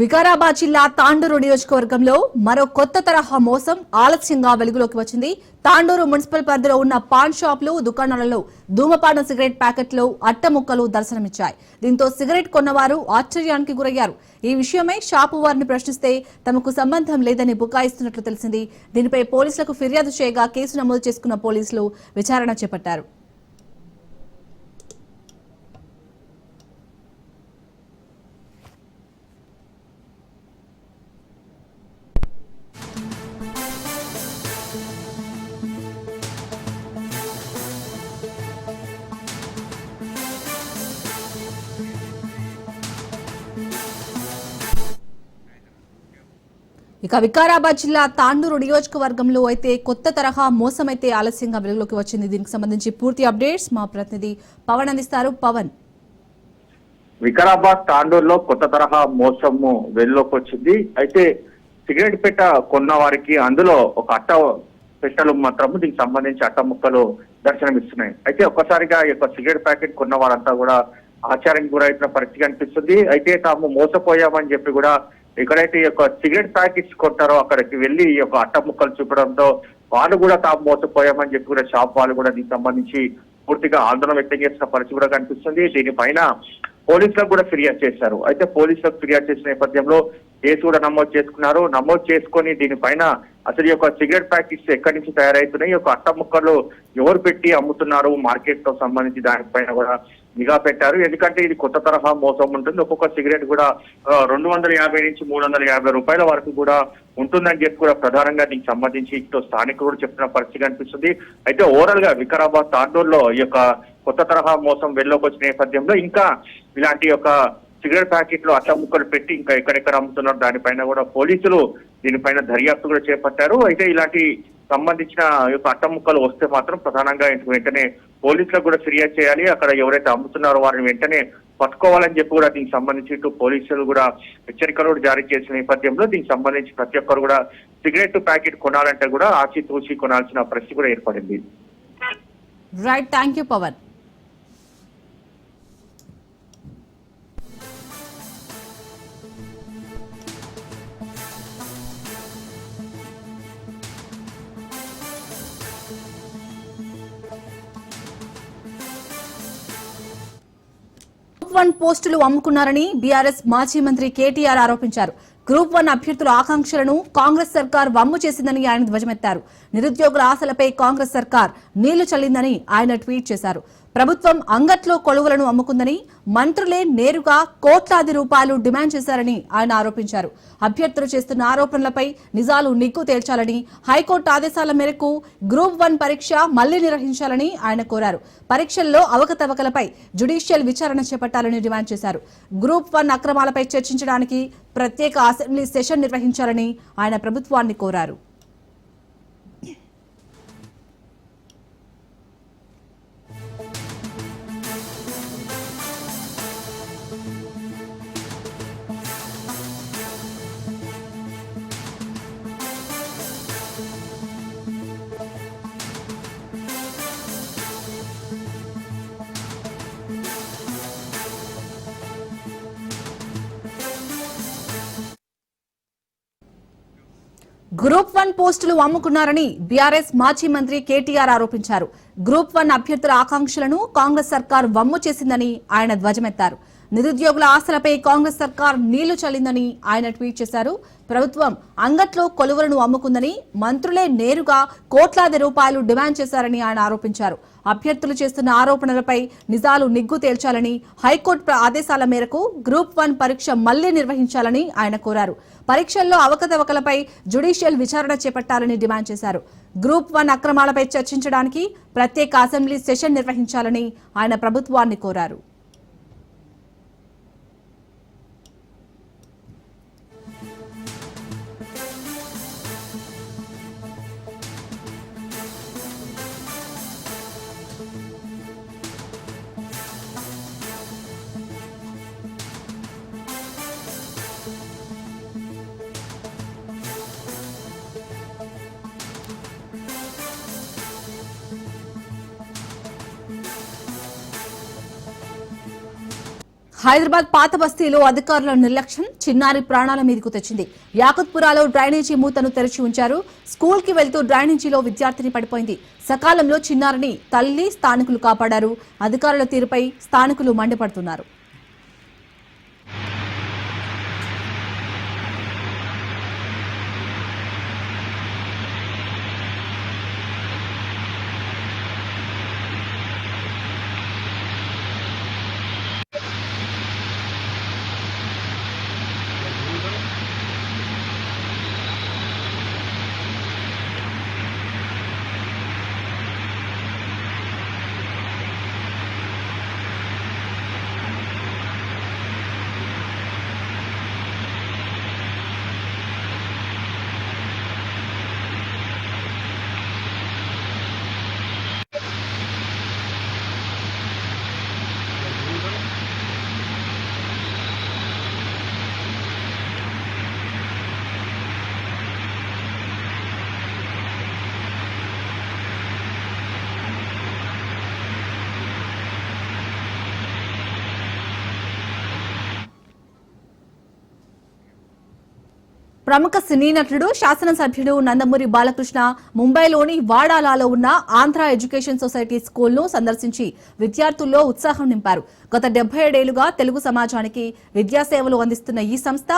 వికారాబాద్ జిల్లా తాండూరు నియోజకవర్గంలో మరో కొత్త తరహా మోసం ఆలస్యంగా వెలుగులోకి వచ్చింది. తాండూరు మున్సిపల్ పరిధిలో ఉన్న పాన్ షాపులు దుకాణాలలో ధూమపాన సిగరెట్ ప్యాకెట్లు అట్టముక్కలు దర్శనమిచ్చాయి. దీంతో సిగరెట్ కొన్నవారు ఆశ్చర్యానికి గురయ్యారు. ఈ విషయమై షాపు వారిని ప్రశ్నిస్తే తమకు సంబంధం లేదని బుకాయిస్తున్నట్లు తెలిసింది. దీనిపై పోలీసులకు ఫిర్యాదు చేయగా కేసు నమోదు చేసుకున్న పోలీసులు విచారణ చేపట్టారు. ఇక వికారాబాద్ జిల్లా తాండూరు నియోజకవర్గంలో అయితే కొత్త తరహా మోసం అయితే ఆలస్యంగా వెలుగులోకి వచ్చింది. దీనికి సంబంధించి పూర్తి అప్డేట్స్ మా ప్రతినిధి పవన్ అందిస్తారు. పవన్. వికారాబాద్ తాండూరులో కొత్త తరహా మోసము వెలుగులోకి వచ్చింది. అయితే సిగరెట్ పెట్ట కొన్న వారికి అందులో ఒక అట్ట పెట్టెలు మాత్రము దీనికి సంబంధించి అట్ట ముక్కలు దర్శనమిస్తున్నాయి అయితే ఒక్కసారిగా ఈ యొక్క సిగరెట్ ప్యాకెట్ కొన్న వారంతా కూడా ఆచారానికి గురైన పరిస్థితి కనిపిస్తుంది. అయితే తాము మోసపోయామని చెప్పి కూడా ఎక్కడైతే ఈ యొక్క సిగరెట్ ప్యాకెట్స్ కొంటారో అక్కడికి వెళ్ళి ఈ యొక్క అట్ట ముక్కలు చూపడంతో వాళ్ళు కూడా తాము మోసపోయామని చెప్పి కూడా షాప్ వాళ్ళు కూడా దీనికి సంబంధించి పూర్తిగా ఆందోళన వ్యక్తం చేసిన పరిస్థితి కూడా కనిపిస్తుంది. దీనిపైన పోలీసులకు కూడా ఫిర్యాదు చేశారు. అయితే పోలీసులకు ఫిర్యాదు చేసిన నేపథ్యంలో కేసు కూడా నమోదు చేసుకున్నారు. నమోదు చేసుకొని దీనిపైన అసలు ఈ యొక్క సిగరెట్ ప్యాకెట్స్ ఎక్కడి నుంచి తయారవుతున్నాయి ఈ యొక్క అట్ట ముక్కలు ఎవరు పెట్టి అమ్ముతున్నారు? మార్కెట్తో సంబంధించి దానిపైన కూడా నిఘా పెట్టారు. ఎందుకంటే ఇది కొత్త తరహా మోసం ఉంటుంది. ఒక్కొక్క సిగరెట్ కూడా రెండు వందల యాభై నుంచి మూడు వందల యాభై రూపాయల వరకు కూడా ఉంటుందని చెప్పి కూడా ప్రధానంగా దీనికి సంబంధించి ఇంట్లో స్థానికులు కూడా చెప్తున్న పరిస్థితి కనిపిస్తుంది. అయితే ఓవరాల్గా వికారాబాద్ తాండూరులో ఈ యొక్క కొత్త తరహా మోసం వెళ్ళలోకి వచ్చిన నేపథ్యంలో ఇంకా ఇలాంటి యొక్క సిగరెట్ ప్యాకెట్లు అట్ల ముక్కలు పెట్టి ఇంకా ఎక్కడెక్కడ అమ్ముతున్నారు దానిపైన కూడా పోలీసులు దీనిపైన దర్యాప్తు కూడా చేపట్టారు. అయితే ఇలాంటి సంబంధించిన యొక్క అట్ట ముక్కలు వస్తే మాత్రం ప్రధానంగా ఇంటికి వెంటనే పోలీసులకు కూడా ఫిర్యాదు చేయాలి. అక్కడ ఎవరైతే అమ్ముతున్నారో వారిని వెంటనే పట్టుకోవాలని చెప్పి కూడా దీనికి సంబంధించి ఇటు పోలీసులు కూడా హెచ్చరికలు జారీ చేసిన నేపథ్యంలో దీనికి సంబంధించి ప్రతి ఒక్కరు కూడా సిగరెట్ ప్యాకెట్ కొనాలంటే కూడా ఆచితూచి కొనాల్సిన పరిస్థితి కూడా ఏర్పడింది. Right thank you Pavan one పోస్టులు అమ్ముకున్నారని బీఆర్ఎస్ మాజీ మంత్రి కేటీఆర్ ఆరోపించారు. గ్రూప్ వన్ అభ్యర్థుల ఆకాంక్షలను కాంగ్రెస్ సర్కార్ వమ్ము చేసిందని ఆయన ధ్వజమెత్తారు. నిరుద్యోగుల ఆశలపై కాంగ్రెస్ సర్కార్ నీళ్ళు చల్లిందని ఆయన ట్వీట్ చేశారు. ప్రభుత్వం అంగట్లో కొలువులను అమ్ముకుందని మంత్రులే నేరుగా కోట్లాది రూపాయలు డిమాండ్ చేశారని ఆయన ఆరోపించారు. అభ్యర్థులు చేస్తున్న ఆరోపణలపై నిజాలు నిగ్గు తేల్చాలని హైకోర్టు ఆదేశాల మేరకు గ్రూప్ వన్ పరీక్ష మళ్ళీ నిర్వహించాలని ఆయన కోరారు. పరీక్షల్లో అవకతవకలపై జ్యుడిషియల్ విచారణ చేపట్టాలని డిమాండ్ చేశారు. గ్రూప్ వన్ అక్రమాలపై చర్చించడానికి ప్రత్యేక అసెంబ్లీ సెషన్ నిర్వహించాలని ఆయన ప్రభుత్వాన్ని కోరారు. గ్రూప్ వన్ పోస్టులు అమ్ముకున్నారని బీఆర్ఎస్ మాజీ మంత్రి కేటీఆర్ ఆరోపించారు. గ్రూప్ వన్ అభ్యర్థుల ఆకాంక్షలను కాంగ్రెస్ సర్కార్ వమ్ము చేసిందని ఆయన ధ్వజమెత్తారు. నిరుద్యోగుల ఆశలపై కాంగ్రెస్ సర్కార్ నీళ్ళు చల్లిందని ఆయన ట్వీట్ చేశారు. ప్రభుత్వం అంగట్లో కొలువులను అమ్ముకుందని మంత్రులే నేరుగా కోట్లాది రూపాయలు డిమాండ్ చేశారని ఆయన ఆరోపించారు. అభ్యర్థులు చేస్తున్న ఆరోపణలపై నిజాలు నిగ్గు తేల్చాలని హైకోర్టు ఆదేశాల మేరకు గ్రూప్ వన్ పరీక్ష మళ్ళీ నిర్వహించాలని ఆయన కోరారు. పరీక్షల్లో అవకతవకలపై జ్యుడిషియల్ విచారణ చేపట్టాలని డిమాండ్ చేశారు. గ్రూప్ వన్ అక్రమాలపై చర్చించడానికి ప్రత్యేక అసెంబ్లీ సెషన్ నిర్వహించాలని ఆయన ప్రభుత్వాన్ని కోరారు. హైదరాబాద్ పాత బస్తీలో అధికారుల నిర్లక్ష్యం చిన్నారి ప్రాణాల మీదకు తెచ్చింది. యాకత్పురాలో డ్రైనేజీ మూతను తెరిచి ఉంచారు. స్కూల్కి వెళ్తూ డ్రైనేజీలో విద్యార్థిని పడిపోయింది. సకాలంలో చిన్నారిని తల్లి స్థానికులు కాపాడారు. అధికారుల తీరుపై స్థానికులు మండిపడుతున్నారు. ప్రముఖ సినీ నటుడు శాసనసభ్యుడు నందమూరి బాలకృష్ణ ముంబైలోని వాడాలాలో ఉన్న ఆంధ్ర ఎడ్యుకేషన్ సొసైటీ స్కూల్ను సందర్శించి విద్యార్థుల్లో ఉత్సాహం నింపారు. గత డెబ్బై ఏడేళ్ళుగా తెలుగు సమాజానికి విద్యాసేవలు అందిస్తున్న ఈ సంస్థ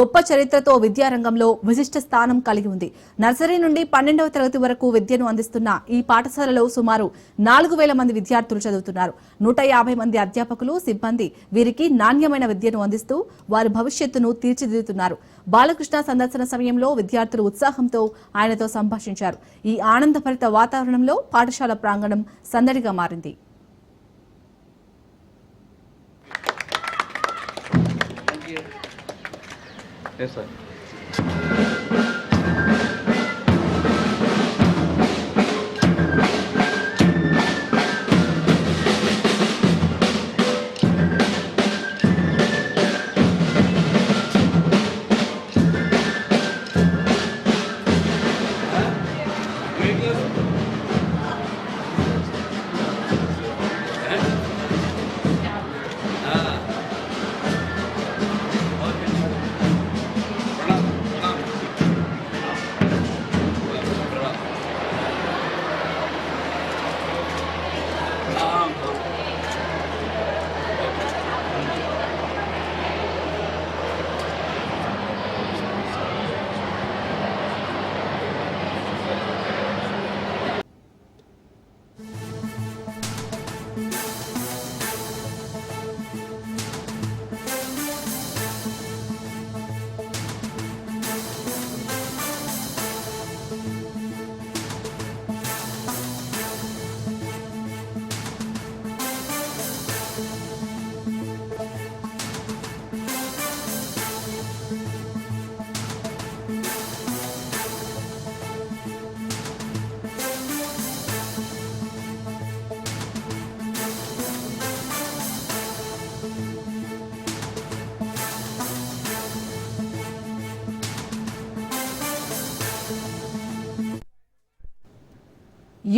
గొప్ప చరిత్రతో విద్యారంగంలో విశిష్ట స్థానం కలిగి ఉంది. నర్సరీ నుండి పన్నెండవ తరగతి వరకు విద్యను అందిస్తున్న ఈ పాఠశాలలో సుమారు నాలుగు వేల మంది విద్యార్థులు చదువుతున్నారు. నూట యాభై మంది అధ్యాపకులు సిబ్బంది వీరికి నాణ్యమైన విద్యను అందిస్తూ వారి భవిష్యత్తును తీర్చిదిద్దుతున్నారు. బాలకృష్ణ సందర్శన సమయంలో విద్యార్థులు ఉత్సాహంతో ఆయనతో సంభాషించారు. ఈ ఆనందభరిత వాతావరణంలో పాఠశాల ప్రాంగణం సందడిగా మారింది. Yes, sir.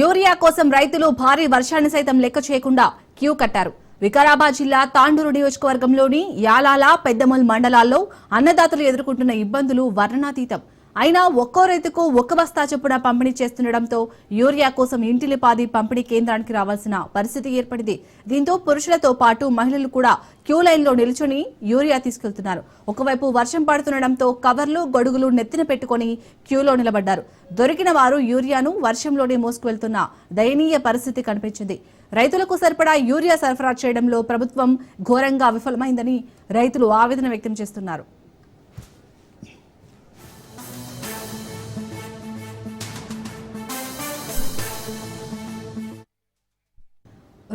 యూరియా కోసం రైతులు భారీ వర్షాన్ని సైతం లెక్క చేయకుండా క్యూ కట్టారు. వికారాబాద్ జిల్లా తాండూరు నియోజకవర్గంలోని యాలాల పెద్దమల్ మండలాల్లో అన్నదాతలు ఎదుర్కొంటున్న ఇబ్బందులు వర్ణనాతీతం. అయినా ఒక్కో రైతుకు ఒక్క బస్తా చొప్పున పంపిణీ చేస్తుండటంతో యూరియా కోసం ఇంటిలిపాది పంపిణీ కేంద్రానికి రావాల్సిన పరిస్థితి ఏర్పడింది. దీంతో పురుషులతో పాటు మహిళలు కూడా క్యూ లైన్లో నిల్చొని యూరియా తీసుకెళ్తున్నారు. ఒకవైపు వర్షం పడుతుండటంతో కవర్లు గొడుగులు నెత్తిన పెట్టుకొని క్యూలో నిలబడ్డారు. దొరికిన వారు యూరియాను వర్షంలోనే మోసుకువెళ్తున్న దయనీయ పరిస్థితి కనిపించింది. రైతులకు సరిపడా యూరియా సరఫరా చేయడంలో ప్రభుత్వం ఘోరంగా విఫలమైందని రైతులు ఆవేదన వ్యక్తం చేస్తున్నారు.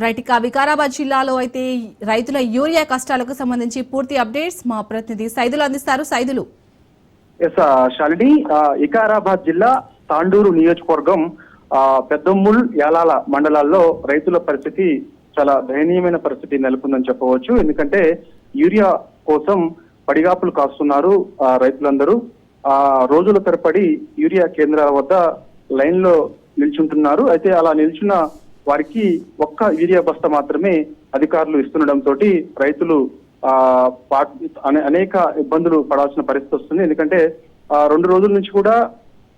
రైట్ ఇక వికారాబాద్ జిల్లాలో అయితే రైతుల యూరియా కష్టాలకు సంబంధించి పూర్తి అప్డేట్స్ మా ప్రతినిధి సైదులు అందిస్తారు. సైదులు. ఎస్ ఆ, వికారాబాద్ జిల్లా తాండూరు నియోజకవర్గం పెద్దమ్ముల్ యాలాల మండలాల్లో రైతుల పరిస్థితి చాలా దయనీయమైన పరిస్థితి నెలకొందని చెప్పవచ్చు. ఎందుకంటే యూరియా కోసం పడిగాపులు కాస్తున్నారు రైతులందరూ. ఆ రోజుల తరపడి యూరియా కేంద్రాల వద్ద లైన్లో నిల్చుంటున్నారు. అయితే అలా నిల్చున్న వారికి ఒక్క యూరియా బస్తా మాత్రమే అధికారులు ఇస్తుండటంతో రైతులు ఆ పా- అనే- అనేక ఇబ్బందులు పడాల్సిన పరిస్థితి వస్తుంది. ఎందుకంటే ఆ రెండు రోజుల నుంచి కూడా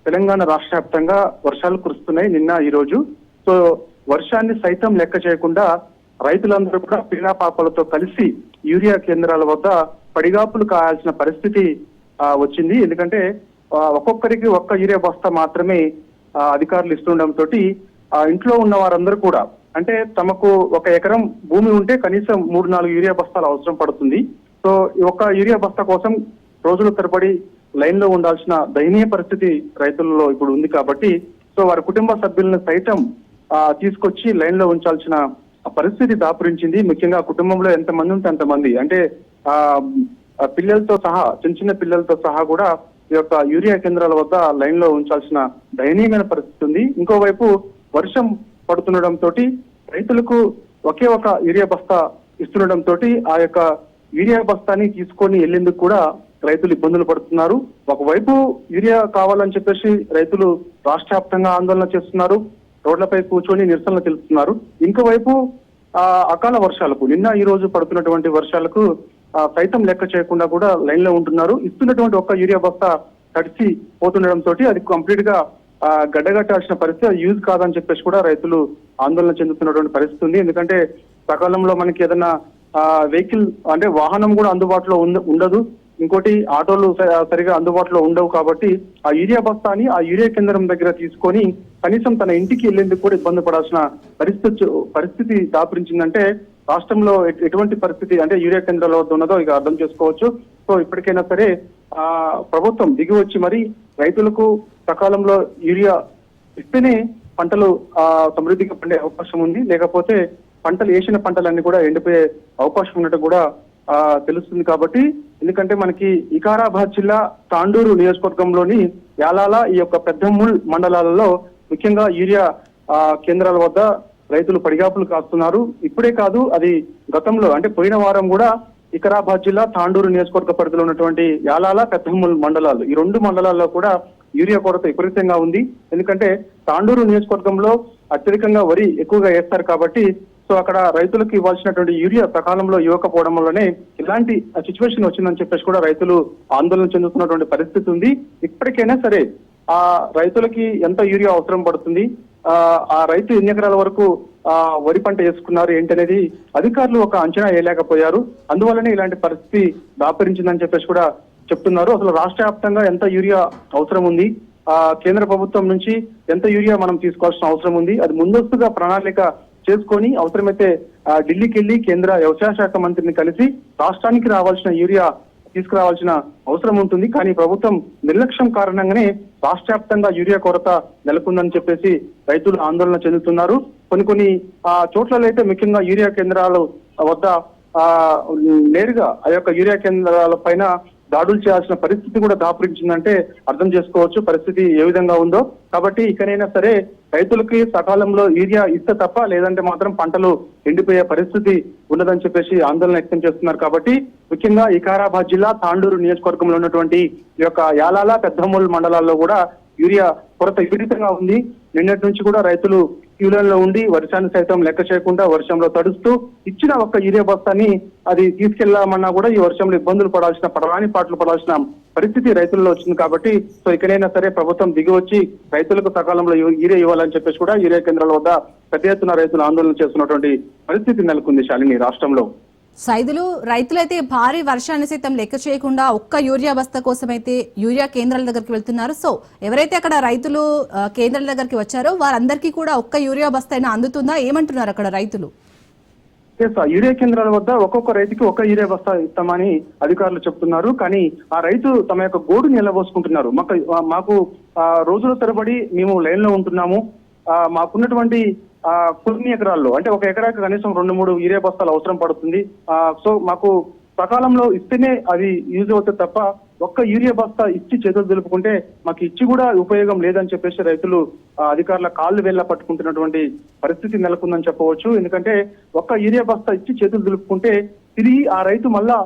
తెలంగాణ రాష్ట్ర వ్యాప్తంగా వర్షాలు కురుస్తున్నాయి నిన్న ఈ రోజు. సో వర్షాన్ని సైతం లెక్క చేయకుండా రైతులందరూ కూడా పీడా పాపలతో కలిసి యూరియా కేంద్రాల వద్ద పడిగాపులు కాయాల్సిన పరిస్థితి వచ్చింది. ఎందుకంటే ఒక్కొక్కరికి ఒక్క యూరియా బస్తా మాత్రమే అధికారులు ఇస్తుండటంతో ఇంట్లో ఉన్న వారందరూ కూడా అంటే తమకు ఒక ఎకరం భూమి ఉంటే కనీసం మూడు నాలుగు యూరియా బస్తాలు అవసరం పడుతుంది. సో ఈ ఒక్క యూరియా బస్తా కోసం రోజుల తరబడి లైన్లో ఉండాల్సిన దయనీయ పరిస్థితి రైతుల్లో ఇప్పుడు ఉంది కాబట్టి సో వారి కుటుంబ సభ్యులను సైతం తీసుకొచ్చి లైన్లో ఉంచాల్సిన పరిస్థితి దాపురించింది. ముఖ్యంగా కుటుంబంలో ఎంతమంది ఉంటే అంతమంది. అంటే ఆ పిల్లలతో సహా చిన్న చిన్న పిల్లలతో సహా కూడా ఈ యొక్క యూరియా కేంద్రాల వద్ద లైన్లో ఉంచాల్సిన దయనీయమైన పరిస్థితి ఉంది. ఇంకోవైపు వర్షం పడుతుండటంతో రైతులకు ఒకే ఒక యూరియా బస్తా ఇస్తుండటంతో ఆ యొక్క యూరియా బస్తాని తీసుకొని వెళ్ళేందుకు కూడా రైతులు ఇబ్బందులు పడుతున్నారు. ఒకవైపు యూరియా కావాలని చెప్పేసి రైతులు రాష్ట్ర వ్యాప్తంగా ఆందోళన చేస్తున్నారు. రోడ్లపై కూర్చొని నిరసనలు తెలుపుతున్నారు. ఇంకోవైపు ఆ అకాల వర్షాలకు నిన్న ఈ రోజు పడుతున్నటువంటి వర్షాలకు సైతం లెక్క చేయకుండా కూడా లైన్లో ఉంటున్నారు. ఇస్తున్నటువంటి ఒక్క యూరియా బస్తా తడిసి పోతుండటంతో అది కంప్లీట్గా గడ్డగట్టాల్సిన పరిస్థితి అది యూజ్ కాదని చెప్పేసి కూడా రైతులు ఆందోళన చెందుతున్నటువంటి పరిస్థితి ఉంది. ఎందుకంటే సకాలంలో మనకి ఏదైనా వెహికల్ అంటే వాహనం కూడా అందుబాటులో ఉంద- ఉండదు. ఇంకోటి ఆటోలు స- సరిగా అందుబాటులో ఉండవు కాబట్టి ఆ యూరియా బస్తాని ఆ యూరియా కేంద్రం దగ్గర తీసుకొని కనీసం తన ఇంటికి వెళ్ళేందుకు కూడా ఇబ్బంది పడాల్సిన పరిస్థితి పరిస్థితి దాపురించిందంటే రాష్ట్రంలో ఎటువంటి పరిస్థితి అంటే యూరియా కేంద్రాల వద్ద ఉన్నదో ఇక అర్థం చేసుకోవచ్చు. సో ఇప్పటికైనా సరే ఆ ప్రభుత్వం దిగి వచ్చి మరి రైతులకు సకాలంలో యూరియా ఇస్తేనే పంటలు ఆ సమృద్ధిగా పండే అవకాశం ఉంది. లేకపోతే పంటలు వేసిన పంటలన్నీ కూడా ఎండిపోయే అవకాశం ఉన్నట్టు కూడా ఆ తెలుస్తుంది కాబట్టి ఎందుకంటే మనకి వికారాబాద్ జిల్లా తాండూరు నియోజకవర్గంలోని యాలాల ఈ యొక్క పెద్దముల్ మండలాలలో ముఖ్యంగా యూరియా ఆ, కేంద్రాల వద్ద రైతులు పడిగాపులు కాస్తున్నారు. ఇప్పుడే కాదు అది గతంలో అంటే పోయిన వారం కూడా వికారాబాద్ జిల్లా తాండూరు నియోజకవర్గ పరిధిలో ఉన్నటువంటి యాలాల పెద్దముల్ మండలాలు. ఈ రెండు మండలాల్లో కూడా యూరియా కొరత విపరీతంగా ఉంది. ఎందుకంటే తాండూరు నియోజకవర్గంలో అత్యధికంగా వరి ఎక్కువగా వేస్తారు కాబట్టి సో అక్కడ రైతులకు ఇవ్వాల్సినటువంటి యూరియా సకాలంలో ఇవ్వకపోవడం వల్లనే ఇలాంటి సిచ్యువేషన్ వచ్చిందని చెప్పేసి కూడా రైతులు ఆందోళన చెందుతున్నటువంటి పరిస్థితి ఉంది. ఇప్పటికైనా సరే ఆ రైతులకి ఎంత యూరియా అవసరం పడుతుంది? ఆ ఆ రైతు ఎన్ని ఎకరాల వరకు ఆ వరి పంట వేసుకున్నారు ఏంటనేది అధికారులు ఒక అంచనా వేయలేకపోయారు. అందువల్లనే ఇలాంటి పరిస్థితి దాపరించిందని చెప్పేసి కూడా చెప్తున్నారు. అసలు రాష్ట్ర వ్యాప్తంగా ఎంత యూరియా అవసరం ఉంది? ఆ కేంద్ర ప్రభుత్వం నుంచి ఎంత యూరియా మనం తీసుకోవాల్సిన అవసరం ఉంది? అది ముందస్తుగా ప్రణాళిక చేసుకొని అవసరమైతే ఢిల్లీకి వెళ్ళి కేంద్ర వ్యవసాయ శాఖ మంత్రిని కలిసి రాష్ట్రానికి రావాల్సిన యూరియా తీసుకురావాల్సిన అవసరం ఉంటుంది. కానీ ప్రభుత్వం నిర్లక్ష్యం కారణంగానే రాష్ట్ర వ్యాప్తంగా యూరియా కొరత నెలకొందని చెప్పేసి రైతులు ఆందోళన చెందుతున్నారు. కొన్ని కొన్ని ఆ చోట్లలో అయితే ముఖ్యంగా యూరియా కేంద్రాలు వద్ద ఆ నేరుగా ఆ యొక్క యూరియా కేంద్రాల పైన దాడులు చేయాల్సిన పరిస్థితి కూడా దాపురించిందంటే అర్థం చేసుకోవచ్చు పరిస్థితి ఏ విధంగా ఉందో. కాబట్టి ఇకనైనా సరే రైతులకి సకాలంలో యూరియా ఇస్తే తప్ప లేదంటే మాత్రం పంటలు ఎండిపోయే పరిస్థితి ఉన్నదని చెప్పేసి ఆందోళన వ్యక్తం చేస్తున్నారు. కాబట్టి ముఖ్యంగా వికారాబాద్ జిల్లా తాండూరు నియోజకవర్గంలో ఉన్నటువంటి ఈ యొక్క యాలాల పెద్దమూల్ మండలాల్లో కూడా యూరియా కొరత విపరీతంగా ఉంది. నిన్నటి నుంచి కూడా రైతులు క్యూలైన్ ఉండి వర్షాన్ని సైతం లెక్క చేయకుండా వర్షంలో తడుస్తూ ఇచ్చిన ఒక్క యూరియా బస్తాని అది తీసుకెళ్ళామన్నా కూడా ఈ వర్షంలో ఇబ్బందులు పడాల్సిన పడరాని పాటలు పడాల్సిన పరిస్థితి రైతుల్లో వచ్చింది కాబట్టి సో ఇకనైనా సరే ప్రభుత్వం దిగి వచ్చి రైతులకు సకాలంలో యూరియా ఇవ్వాలని చెప్పేసి కూడా యూరియా కేంద్రాల వద్ద పెద్ద ఎత్తున రైతులు ఆందోళన చేస్తున్నటువంటి పరిస్థితి నెలకొంది శాలిని రాష్ట్రంలో. సైదులు రైతులైతే భారీ వర్షాన్ని సైతం లెక్క చేయకుండా ఒక్క యూరియా బస్తా కోసం అయితే యూరియా కేంద్రాల దగ్గరికి వెళ్తున్నారు. సో ఎవరైతే అక్కడ రైతులు కేంద్రాల దగ్గరికి వచ్చారో వారందరికీ కూడా ఒక్క యూరియా బస్తా అయినా అందుతుందా? ఏమంటున్నారు అక్కడ రైతులు? యూరియా కేంద్రాల వద్ద ఒక్కొక్క రైతుకి ఒక యూరియా బస్తా ఇస్తామని అధికారులు చెప్తున్నారు. కానీ ఆ రైతు తమ యొక్క గోడుని నిలబోసుకుంటున్నారు మాకు మాకు రోజుల తరబడి మేము లైన్లో ఉంటున్నాము మాకున్నటువంటి కొన్ని ఎకరాల్లో అంటే ఒక ఎకరాకి కనీసం రెండు మూడు యూరియా బస్తాలు అవసరం పడుతుంది. ఆ, సో మాకు సకాలంలో ఇస్తేనే అది యూజ్ అవుతుంది తప్ప ఒక్క యూరియా బస్తా ఇచ్చి చేతులు దులుపుకుంటే మాకు ఇచ్చి కూడా ఉపయోగం లేదని చెప్పేసి రైతులు అధికారుల కాళ్ళు వేళ్ళ పట్టుకుంటున్నటువంటి పరిస్థితి నెలకొందని చెప్పవచ్చు. ఎందుకంటే ఒక్క యూరియా బస్తా ఇచ్చి చేతులు దులుపుకుంటే తిరిగి ఆ రైతు మళ్ళా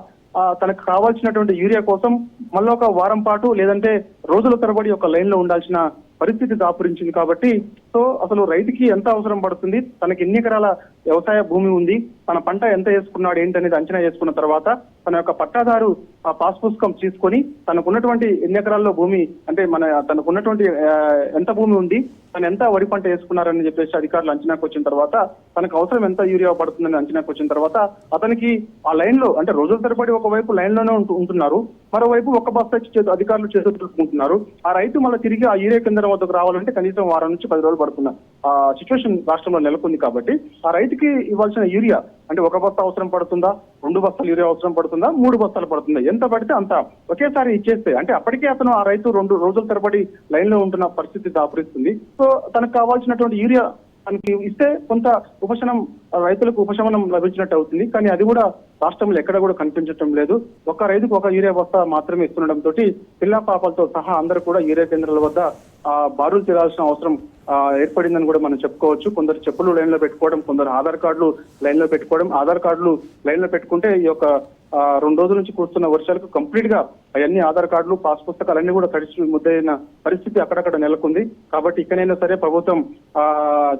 తనకు కావాల్సినటువంటి యూరియా కోసం మళ్ళీ ఒక వారం పాటు లేదంటే రోజుల తరబడి ఒక లైన్లో ఉండాల్సిన పరిస్థితి దాపురించింది కాబట్టి సో అసలు రైతుకి ఎంత అవసరం పడుతుంది? తనకి ఎన్ని ఎకరాల వ్యవసాయ భూమి ఉంది? తన పంట ఎంత వేసుకున్నాడు? ఏంటనేది అంచనా చేసుకున్న తర్వాత తన యొక్క పట్టాదారు ఆ పాస్ పుస్తకం తీసుకొని తనకున్నటువంటి ఎన్ని ఎకరాల్లో భూమి అంటే మన తనకున్నటువంటి ఎంత భూమి ఉంది? తను ఎంత వరి పంట వేసుకున్నారని చెప్పేసి అధికారులు అంచనాకు వచ్చిన తర్వాత తనకు అవసరం ఎంత యూరియా పడుతుందని అంచనాకు వచ్చిన తర్వాత అతనికి ఆ లైన్లో అంటే రోజుల తరబడి ఒకవైపు లైన్లోనే ఉంటు- ఉంటున్నారు. మరోవైపు ఒక బస్తా అధికారులు చేతుకుంటున్నారు ఆ రైతు మళ్ళీ తిరిగి ఆ యూరియా కేంద్రం వద్దకు రావాలంటే కనీసం వారం నుంచి పది రోజులు బాధపడుతున్న సిచ్యువేషన్ రాష్ట్రంలో నెలకొంది కాబట్టి ఆ రైతుకి ఇవ్వాల్సిన యూరియా అంటే ఒక బస్తా అవసరం పడుతుందా? రెండు బస్తాలు యూరియా అవసరం పడుతుందా? మూడు బస్తాలు పడుతుందా? ఎంత పడితే అంత ఒకేసారి ఇచ్చేస్తే అంటే అప్పటికే అతను ఆ రైతు రెండు రోజుల తరబడి లైన్లో ఉంటున్న పరిస్థితి దాపురిస్తుంది. సో తనకు కావాల్సినటువంటి యూరియా మనకి ఇస్తే కొంత ఉపశమనం రైతులకు ఉపశమనం లభించినట్టు అవుతుంది. కానీ అది కూడా రాష్ట్రంలో ఎక్కడ కూడా కనిపించడం లేదు. ఒక రైతుకు ఒక యూరియా బస్తా మాత్రమే ఇస్తుండడం తోటి పిల్ల పాపలతో సహా అందరూ కూడా యూరియా కేంద్రాల వద్ద ఆ బారులు తీరాల్సిన అవసరం ఏర్పడిందని కూడా మనం చెప్పుకోవచ్చు. కొందరు చెప్పులు లైన్లో పెట్టుకోవడం కొందరు ఆధార్ కార్డులు లైన్లో పెట్టుకోవడం ఆధార్ కార్డులు లైన్లో పెట్టుకుంటే ఈ యొక్క రెండు రోజుల నుంచి కురుస్తున్న వర్షాలకు కంప్లీట్గా అవన్నీ ఆధార్ కార్డులు పాస్ పుస్తకాలన్నీ కూడా తడిచి ముద్దయిన పరిస్థితి అక్కడక్కడ నెలకొంది కాబట్టి ఇక్కడైనా సరే ప్రభుత్వం ఆ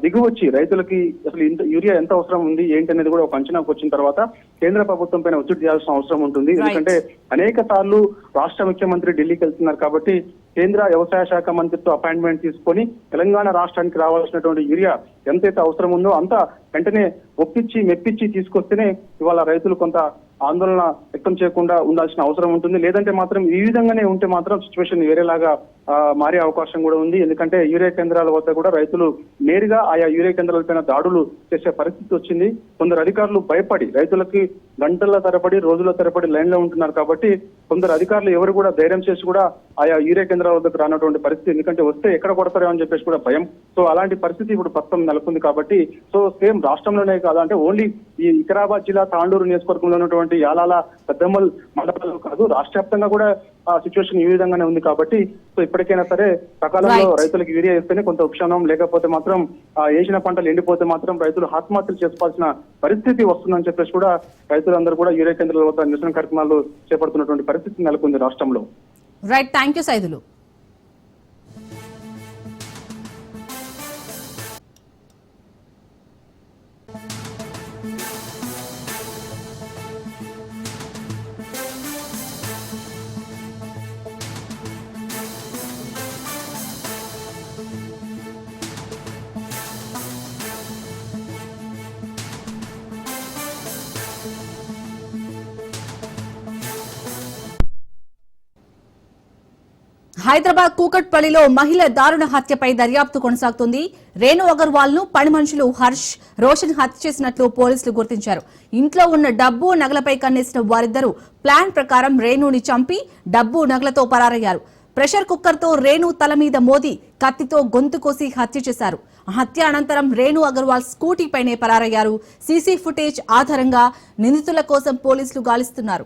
దిగువచ్చి రైతులకి అసలు ఇంత యూరియా ఎంత అవసరం ఉంది ఏంటి అనేది కూడా ఒక అంచనాకు వచ్చిన తర్వాత కేంద్ర ప్రభుత్వం పైన ఒత్తిడి చేయాల్సిన అవసరం ఉంటుంది. ఎందుకంటే అనేక సార్లు రాష్ట్ర ముఖ్యమంత్రి ఢిల్లీకి వెళ్తున్నారు కాబట్టి కేంద్ర వ్యవసాయ శాఖ మంత్రితో అపాయింట్మెంట్ తీసుకొని తెలంగాణ రాష్ట్రానికి రావాల్సినటువంటి యూరియా ఎంతైతే అవసరం ఉందో అంత వెంటనే ఒప్పించి మెప్పించి తీసుకొస్తేనే ఇవాళ రైతులు కొంత ఆందోళన వ్యక్తం చేయకుండా ఉండాల్సిన అవసరం ఉంటుంది. లేదంటే మాత్రం ఈ విధంగానే ఉంటే మాత్రం సిచ్యువేషన్ వేరేలాగా మారే అవకాశం కూడా ఉంది. ఎందుకంటే యూరియా కేంద్రాల వద్ద కూడా రైతులు నేరుగా ఆయా యూరియా కేంద్రాలపైన దాడులు చేసే పరిస్థితి వచ్చింది. కొందరు అధికారులు భయపడి రైతులకి గంటల తరబడి రోజుల తరబడి లైన్లో ఉంటున్నారు కాబట్టి కొందరు అధికారులు ఎవరు కూడా ధైర్యం చేసి కూడా ఆయా యూరియా కేంద్రాల వద్దకు రానటువంటి పరిస్థితి ఎందుకంటే వస్తే ఎక్కడ కొడతారో అని చెప్పేసి కూడా భయం. సో అలాంటి పరిస్థితి ఇప్పుడు ప్రస్తుతం నెలకొంది కాబట్టి సో సేమ్ రాష్ట్రంలోనే కాదు అంటే ఓన్లీ ఈ వికారాబాద్ జిల్లా తాండూరు నియోజకవర్గంలో ఉన్నటువంటి యాలాల పెద్దమ్మల్ మండలంలో కాదు రాష్ట్ర వ్యాప్తంగా కూడా ఆ సిచ్యువేషన్ ఈ విధంగానే ఉంది కాబట్టి సో ఇప్పటికైనా సరే సకాలంలో. రైతులకు యూరియా ఇస్తేనే కొంత ఉపశమనం లేకపోతే మాత్రం ఆ వేసిన పంటలు ఎండిపోతే మాత్రం రైతులు ఆత్మహత్యలు చేసుకోవాల్సిన పరిస్థితి వస్తుందని చెప్పేసి కూడా రైతులందరూ కూడా యూరియా కేంద్రాల వద్ద నిరసన కార్యక్రమాలు చేపడుతున్నటువంటి పరిస్థితి నెలకొంది రాష్ట్రంలో. Right thank you Saidulu. Hyderabad కూకట్పల్లిలో మహిళ దారుణ హత్యపై దర్యాప్తు కొనసాగుతుంది. రేణు అగర్వాల్ను పని మనుషులు హర్ష్ రోషన్ హత్య చేసినట్లు పోలీసులు గుర్తించారు. ఇంట్లో ఉన్న డబ్బు నగలపై కన్నేసిన వారిద్దరూ ప్లాన్ ప్రకారం రేణుని చంపి డబ్బు నగలతో పరారయ్యారు. ప్రెషర్ కుక్కర్తో రేణు తల మీద మోది కత్తితో గొంతు కోసి హత్య చేశారు. హత్య అనంతరం రేణు అగర్వాల్ స్కూటీపైనే పరారయ్యారు. సీసీ ఫుటేజ్ ఆధారంగా నిందితుల కోసం పోలీసులు గాలిస్తున్నారు.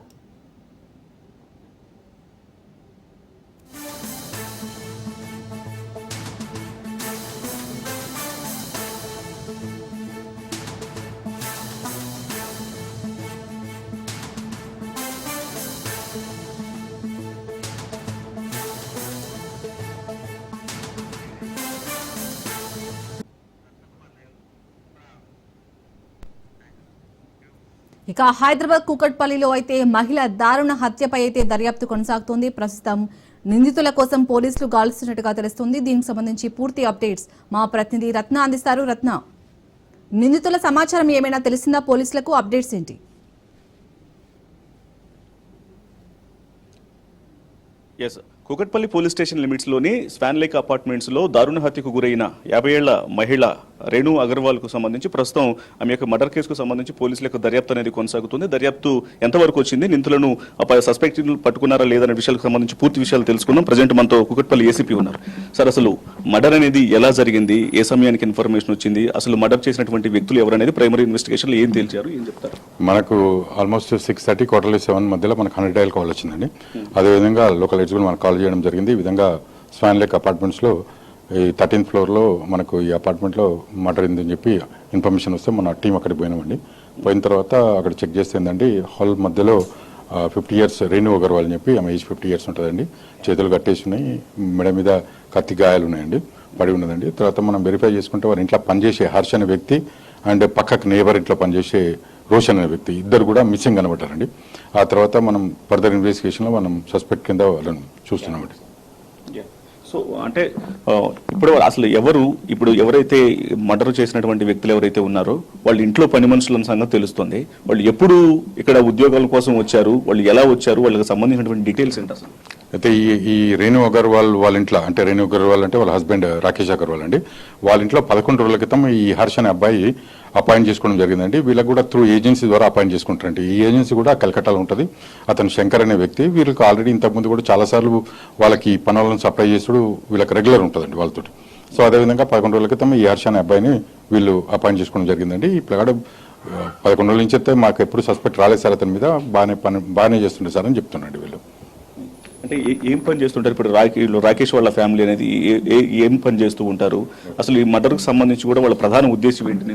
ఇక హైదరాబాద్ కూకట్పల్లిలో అయితే మహిళ దారుణ హత్యపై అయితే దర్యాప్తు కొనసాగుతోంది. ప్రస్తుతం నిందితుల కోసం పోలీసులు గాలుస్తున్నట్టుగా తెలుస్తుంది. దీనికి సంబంధించి పూర్తి అప్డేట్స్ మా ప్రతినిధి రత్న అందిస్తారు. రత్న నిందితుల సమాచారం ఏమైనా తెలిసిందా? పోలీసులకు అప్డేట్స్ ఏంటి? ఎస్ కుకట్పల్లి పోలీస్ స్టేషన్ లిమిట్స్లోని స్వాన్లేక్ అపార్ట్మెంట్స్లో దారుణ హత్యకు గురైన యాభై ఏళ్ళ మహిళ రేణు అగర్వాల్కు సంబంధించి ప్రస్తుతం ఆమె యొక్క మర్డర్ కేసుకు సంబంధించి పోలీసుల యొక్క దర్యాప్తు అనేది కొనసాగుతుంది. దర్యాప్తు ఎంతవరకు వచ్చింది? నిందితులను సస్పెక్ట్ పట్టుకున్నారా లేదనే విషయాలకు సంబంధించి పూర్తి విషయాలు తెలుసుకున్నాం ప్రజెంట్ మనతో కుకట్పల్లి ఏసీపీ ఉన్నారు. సార్ అసలు మర్డర్ అనేది ఎలా జరిగింది? ఏ సమయానికి ఇన్ఫర్మేషన్ వచ్చింది? అసలు మర్డర్ చేసినటువంటి వ్యక్తులు ఎవరనేది ప్రైమరీ ఇన్వెస్టిగేషన్ ఏం తేల్చారు? ఏం చెప్తారు? మనకు almost six thirty quarterly seven మధ్యలో మనకు హండ్రెడ్ డైల్ కాల్ వచ్చిందండి. అదేవిధంగా లోకల్ ఎడ్జ్ మనకు కాల్ చేయడం జరిగింది. ఈ విధంగా స్వాన్ లేక్ అపార్ట్మెంట్స్లో ఈ థర్టీన్త్ ఫ్లోర్లో మనకు ఈ అపార్ట్మెంట్లో మర్డర్ అయిందని చెప్పి ఇన్ఫర్మేషన్ వస్తే మన టీం అక్కడికి పోయినామండి. పోయిన తర్వాత అక్కడ చెక్ చేస్తే ఏంటంటే హాల్ మధ్యలో ఫిఫ్టీ ఇయర్స్ రేణు అగర్వాల్ అని చెప్పి ఆమె ఏజ్ ఫిఫ్టీ ఇయర్స్ ఉంటుందండి. చేతులు కట్టేసి ఉన్నాయి మెడ మీద కత్తి గాయాలు ఉన్నాయండి పడి ఉన్నదండి. తర్వాత మనం వెరిఫై చేసుకుంటే వారి ఇంట్లో పనిచేసే హర్ష అనే వ్యక్తి అండ్ పక్కకు నేబర్ ఇంట్లో పనిచేసే రోషన్ అనే వ్యక్తి ఇద్దరు కూడా మిస్సింగ్ కనబడ్డారండి. ఆ తర్వాత మనం ఫర్దర్ ఇన్వెస్టిగేషన్లో మనం సస్పెక్ట్ కింద వాళ్ళని చూస్తున్నామండి. సో అంటే ఇప్పుడు అసలు ఎవరు ఇప్పుడు ఎవరైతే మర్డర్ చేసినటువంటి వ్యక్తులు ఎవరైతే ఉన్నారో వాళ్ళ ఇంట్లో పని మనుషుల సంగతి తెలుస్తుంది. వాళ్ళు ఎప్పుడు ఇక్కడ ఉద్యోగాల కోసం వచ్చారు వాళ్ళు ఎలా వచ్చారు వాళ్ళకి సంబంధించినటువంటి డీటెయిల్స్ ఏంటి అసలు? అయితే ఈ ఈ రేణు అగర్వాల్ వాళ్ళ ఇంట్లో అంటే రేణు అగర్వాల్ అంటే వాళ్ళ హస్బెండ్ రాకేష్ అగర్వాల్ అండి. వాళ్ళ ఇంట్లో పదకొండు రోజుల క్రితం ఈ హర్ష అనే అబ్బాయి అపాయింట్ చేసుకోవడం జరిగిందండి. వీళ్ళకి కూడా త్రూ ఏజెన్సీ ద్వారా అపాయింట్ చేసుకుంటారండి. ఈ ఏజెన్సీ కూడా కలకట్టాలో ఉంటుంది. అతను శంకర్ అనే వ్యక్తి. వీళ్ళకి ఆల్రెడీ ఇంతకుముందు కూడా చాలాసార్లు వాళ్ళకి పనులను సప్లై చేసుడు వీళ్ళకి రెగ్యులర్ ఉంటుందండి వాళ్ళతో సో అదేవిధంగా పదకొండు రోజుల క్రితం ఈ హర్ష అనే అబ్బాయిని వీళ్ళు అపాయింట్ చేసుకోవడం జరిగిందండి. ఈ పిల్లగాడు పదకొండు రోజుల నుంచి అయితే మాకు ఎప్పుడు సస్పెక్ట్ రాలేదు సార్ అతని మీద. బాగానే పని బాగానే చేస్తుండే సార్ అని చెప్తున్నాడు వీళ్ళు. అంటే ఏం పని చేస్తుంటారు? ఇప్పుడు రాకే రాకేష్ వాళ్ళ ఫ్యామిలీ అనేది ఏం పని చేస్తూ ఉంటారు? అసలు ఈ మర్డర్కి సంబంధించి కూడా వాళ్ళ ప్రధాన ఉద్దేశం ఏంటి?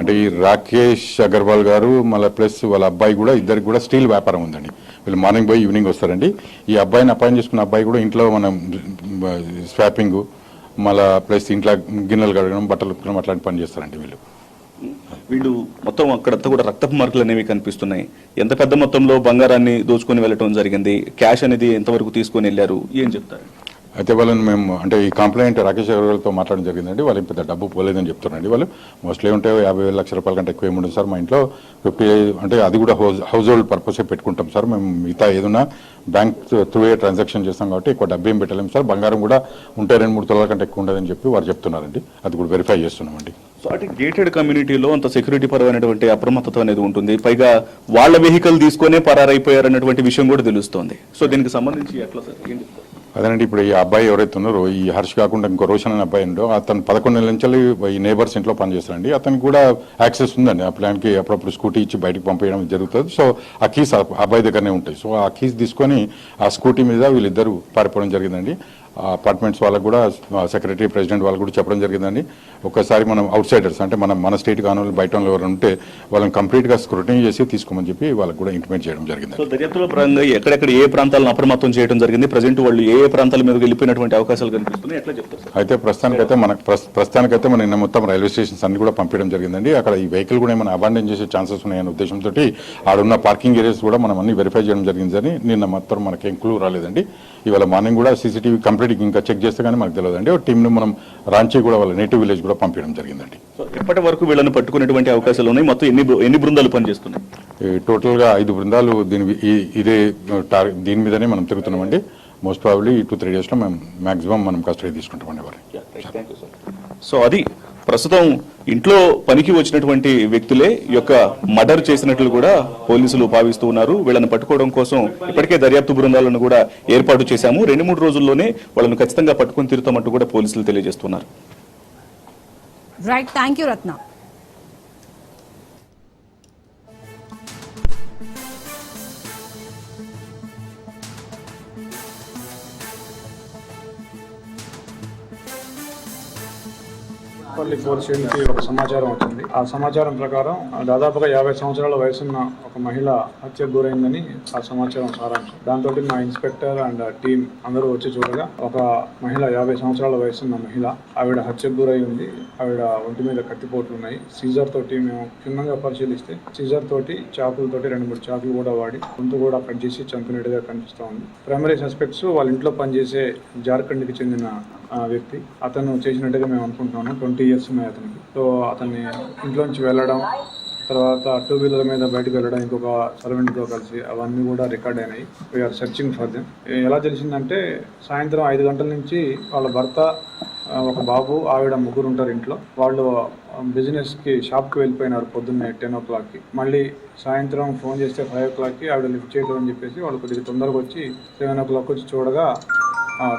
అంటే ఈ రాకేష్ అగర్వాల్ గారు మళ్ళీ ప్లస్ వాళ్ళ అబ్బాయి కూడా ఇద్దరికి కూడా స్టీల్ వ్యాపారం ఉందండి. వీళ్ళు మార్నింగ్ పోయి ఈవినింగ్ వస్తారండి. ఈ అబ్బాయిని అపాయింట్ చేసుకున్న అబ్బాయి కూడా ఇంట్లో మనం స్వాపింగ్ మళ్ళీ ప్లస్ ఇంట్లో గిన్నెలు కడగడం బట్టలు ఉతకడం అట్లాంటి పని చేస్తారండి వీళ్ళు. వీళ్ళు మొత్తం అక్కడంతా కూడా రక్తపు మార్కులు అనేవి కనిపిస్తున్నాయి. ఎంత పెద్ద మొత్తంలో బంగారాన్ని దోచుకొని వెళ్ళటం జరిగింది? క్యాష్ అనేది ఎంతవరకు తీసుకొని వెళ్ళారు? ఏం చెప్తారు? అయితే వాళ్ళని మేము అంటే ఈ కంప్లైంట్ రాకేష్ అగర్వాల్తో మాట్లాడడం జరిగిందండి. వాళ్ళకి పెద్ద డబ్బు పోలేదని చెప్తున్నారండి. వాళ్ళు మోస్ట్లీ ఉంటే యాభై వేల లక్షల రూపాయల కంటే ఎక్కువ ఏముండదు సార్ మా ఇంట్లో ఫిఫ్టీ అంటే అది కూడా హౌస్ హౌస్ హోల్డ్ పర్పసే పెట్టుకుంటాం సార్. మేము మిగతా ఏదైనా బ్యాంక్ త్రూ ఏ ట్రాన్సాక్షన్ చేస్తాం కాబట్టి ఎక్కువ డబ్బు ఏం పెట్టలేము సార్. బంగారం కూడా ఉంటే రెండు మూడు తొలల కంటే ఎక్కువ ఉండదని చెప్పి వారు చెప్తున్నారండి. అది కూడా వెరిఫై చేస్తున్నామండి. సో అంటే గేటెడ్ కమ్యూనిటీలో అంత సెక్యూరిటీ పరమైనటువంటి అప్రమత్తత అనేది ఉంటుంది. పైగా వాళ్ళ వెహికల్ తీసుకునే పరారైపోయారు అన్నటువంటి విషయం కూడా తెలుస్తోంది. సో దీనికి సంబంధించి ఎట్లా సార్? అదేనండి ఇప్పుడు ఈ అబ్బాయి ఎవరైతే ఉన్నారో ఈ హర్ష్ కాకుండా ఇంకో రోషన్ అనే అబ్బాయి ఉండో అతను పదకొండు నెలల నుంచి ఈ నేబర్స్ ఇంట్లో పనిచేస్తారండి అతనికి కూడా యాక్సెస్ ఉందండి. ఆ ప్లాన్కి అప్పుడప్పుడు స్కూటీ ఇచ్చి బయటకు పంపించడం జరుగుతుంది. సో ఆ కీస్ అబ్బాయి దగ్గరనే ఉంటాయి. సో ఆ కీస్ తీసుకొని ఆ స్కూటీ మీద వీళ్ళిద్దరూ పారిపోవడం జరిగిందండి. అపార్ట్మెంట్స్ వాళ్ళకు కూడా సెక్రటరీ ప్రెసిడెంట్ వాళ్ళకు కూడా చెప్పడం జరిగిందండి. ఒక్కసారి మనం అవుట్ సైడర్స్ అంటే మనం మన స్టేట్ కాని బయట వాళ్ళు ఎవరైనా ఉంటే వాళ్ళని కంప్లీట్గా స్క్రూటినీ చేసి తీసుకోమని చెప్పి వాళ్ళకి కూడా ఇంటిమేట్ చేయడం జరిగింది. సో దర్యాప్తులో పరంగా ఎక్కడెక్కడ ఏ ప్రాంతాలను అప్రమత్తం చేయడం జరిగింది? ప్రజెంట్ వాళ్ళు ఏ ప్రాంతాల మీద వెళ్ళిపోయినటువంటి అవకాశాలు కనిపిస్తున్నాయి? ఎట్లా చెప్తారు అయితే ప్రస్తుతానికైతే మనకు ప్రస్- ప్రస్తుతానికైతే మన నిన్న మొత్తం రైల్వే స్టేషన్స్ అన్ని కూడా పంపించడం జరిగిందండి. అక్కడ ఈ వెహికల్ కూడా ఏమైనా అబాండన్ చేసే ఛాన్సెస్ ఉన్నాయనే ఉద్దేశంతో ఆడున్న పార్కింగ్ ఏరియాస్ కూడా మనం అన్ని వెరిఫై చేయడం జరిగిందని నిన్న మొత్తం మనకి క్లూ రాలేదండి. ఇవాళ మార్నింగ్ కూడా సీసీటీవీ కంప్లీట్ ఇంకా చెక్ చేస్తే కానీ మనకు తెలియదండి ఒక టీంని మనం రాంచీ కూడా వాళ్ళ నేటివ్ విలేజ్ కూడా పంపించడం జరిగిందండి. సో ఎప్పటి వరకు వీళ్ళని పట్టుకునేటువంటి అవకాశాలు ఉన్నాయి? మొత్తం ఎన్ని ఎన్ని బృందాలు పనిచేస్తున్నాయి? టోటల్గా ఐదు బృందాలు దీని ఇదే టార్ దీని మీదనే మనం తిరుగుతున్నామండి. మోస్ట్ ప్రాబ్లీ టూ త్రీ డేస్లో మేము మాక్సిమం మనం కస్టడీ తీసుకుంటామండి వారిని సో అది ప్రస్తుతం ఇంట్లో పనికి వచ్చినటువంటి వ్యక్తులే ఈ యొక్క మర్డర్ చేసినట్లు కూడా పోలీసులు భావిస్తూ ఉన్నారు. వీళ్ళని పట్టుకోవడం కోసం ఇప్పటికే దర్యాప్తు బృందాలను కూడా ఏర్పాటు చేశాము. రెండు మూడు రోజుల్లోనే వాళ్ళను ఖచ్చితంగా పట్టుకొని తీరుతామంటూ కూడా పోలీసులు తెలియజేస్తున్నారు. రైట్ థ్యాంక్ యూ రత్న పల్లి పోలీస్ స్టేషన్కి ఒక సమాచారం వచ్చింది ఆ సమాచారం ప్రకారం దాదాపుగా యాభై సంవత్సరాల వయసున్న ఒక మహిళ హత్యకు గురైందని ఆ సమాచారం సారాంశం. దాంతో మా ఇన్స్పెక్టర్ అండ్ టీం అందరూ వచ్చి చూడగా ఒక మహిళ యాభై సంవత్సరాల వయసున్న మహిళ ఆవిడ హత్యకు గురై ఉంది. ఆవిడ ఒంటి మీద కత్తిపోట్లు ఉన్నాయి. సీజర్ తోటి మేము క్షుణ్ణంగా పరిశీలిస్తే సీజర్ తోటి చాకులతోటి రెండు మూడు చాకులు కూడా వాడి గొంతు కూడా కట్ చేసి చంపినట్టుగా కనిపిస్తోంది ప్రైమరీ సస్పెక్ట్స్ వాళ్ళ ఇంట్లో పనిచేసే జార్ఖండ్కి చెందిన వ్యక్తి. అతను చేసినట్టుగా మేము అనుకుంటున్నాము. ట్వంటీ ఇయర్స్ ఉన్నాయి అతనికి. సో అతన్ని ఇంట్లోంచి వెళ్ళడం తర్వాత టూ వీలర్ మీద బయటకు వెళ్ళడం ఇంకొక సర్వెంట్తో కలిసి అవన్నీ కూడా రికార్డ్ అయినాయి. వీఆర్ సెర్చింగ్ ఫర్ దెమ్ ఎలా తెలిసిందంటే సాయంత్రం ఐదు గంటల నుంచి వాళ్ళ భర్త ఒక బాబు ఆవిడ ముగ్గురు ఉంటారు ఇంట్లో. వాళ్ళు బిజినెస్కి షాప్కి వెళ్ళిపోయినారు పొద్దున్నే టెన్ ఓ క్లాక్కి. మళ్ళీ సాయంత్రం ఫోన్ చేస్తే ఫైవ్ ఓ క్లాక్కి ఆవిడ లిఫ్ట్ చేయడం అని చెప్పేసి వాళ్ళు కొద్దిగా తొందరగా వచ్చి సెవెన్ ఓ క్లాక్ వచ్చి చూడగా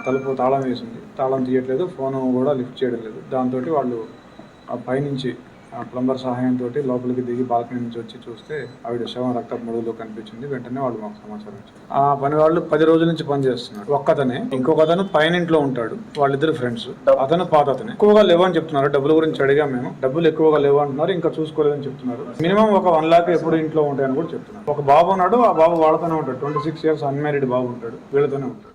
తలుపు తాళం వేసింది. తాళం తీయట్లేదు ఫోన్ కూడా లిఫ్ట్ చేయడం లేదు. దాంతో వాళ్ళు ఆ పైనుంచి ప్లంబర్ సహాయంతో లోపలికి దిగి బాల్కనీ నుంచి వచ్చి చూస్తే ఆవిడ శవం రక్త ముడుగులో కనిపించింది. వెంటనే వాళ్ళు మాకు సమాచారం ఇచ్చారు. ఆ పని వాళ్ళు పది రోజుల నుంచి పని చేస్తున్నారు. ఒక్కతనే. ఇంకొక అతను పైన ఇంట్లో ఉంటాడు. వాళ్ళిద్దరు ఫ్రెండ్స్ అతను పాత అతను ఎక్కువగా లేవు అని చెప్తున్నారు. డబ్బుల గురించి అడిగా మేము. డబ్బులు ఎక్కువగా లేవు అంటున్నారు. ఇంకా చూసుకోలేదని చెప్తున్నారు. మినిమం ఒక వన్ లాక్ ఎప్పుడు ఇంట్లో ఉంటాయని కూడా చెప్తున్నారు. ఒక బాబు ఉన్నాడు. ఆ బాబు వాళ్ళతోనే ఉంటాడు. ట్వంటీ సిక్స్ ఇయర్స్ అన్మ్యారీడ్ బాబు ఉంటాడు. వీళ్ళతోనే ఉంటాడు.